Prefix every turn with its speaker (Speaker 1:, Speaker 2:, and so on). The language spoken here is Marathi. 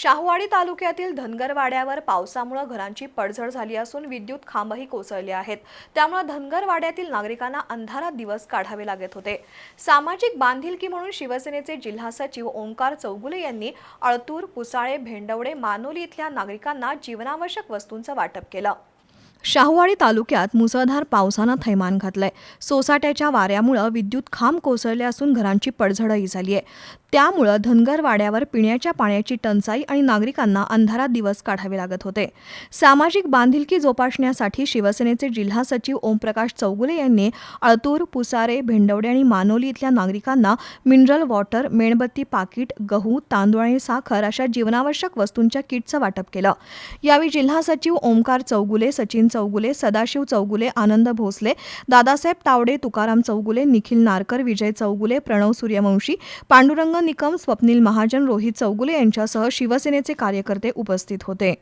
Speaker 1: शाहूवाडी तालुक्यातील धनगरवाड्यावर पावसामुळे घरांची पडझड झाली असून विद्युत खांबही कोसळले आहेत. त्यामुळे धनगरवाड्यातील नागरिकांना अंधारात दिवस काढावे लागत होते. सामाजिक बांधिलकी म्हणून शिवसेनेचे जिल्हा सचिव ओंकार चौगुले यांनी अळतूर पुसाळे भेंडवडे मानोली इथल्या नागरिकांना जीवनावश्यक वस्तूंचं वाटप केलं. शाहूवाडी तालुक्यात मुसळधार पावसानं थैमान घातलंय. सोसाट्याच्या वाऱ्यामुळं विद्युत खांब कोसळले असून घरांची पडझडही झाली आहे त्यामुळं धनगर वाड्यावर पिण्याच्या पाण्याची टंचाई आणि नागरिकांना अंधारात दिवस काढावे लागत होते. सामाजिक बांधिलकी जोपासण्यासाठी शिवसेनेचे जिल्हा सचिव ओमप्रकाश चौगुले यांनी अळतूर पुसारे भेंडवडे आणि मानोली इथल्या नागरिकांना मिनरल वॉटर मेणबत्ती पाकिट गहू तांदूळ आणि साखर अशा जीवनावश्यक वस्तूंच्या किटचं वाटप केलं. यावेळी जिल्हा सचिव ओमकार चौगुले सचिन चौगुले सदाशिव चौगुले आनंद भोसले दादासाहेब तावडे तुकाराम चौगुले निखिल नारकर विजय चौगुले प्रणव सूर्यवंशी पांडुरंग निकम स्वप्नील महाजन रोहित चौगुले यांच्यासह शिवसेनेचे कार्यकर्ते उपस्थित होते.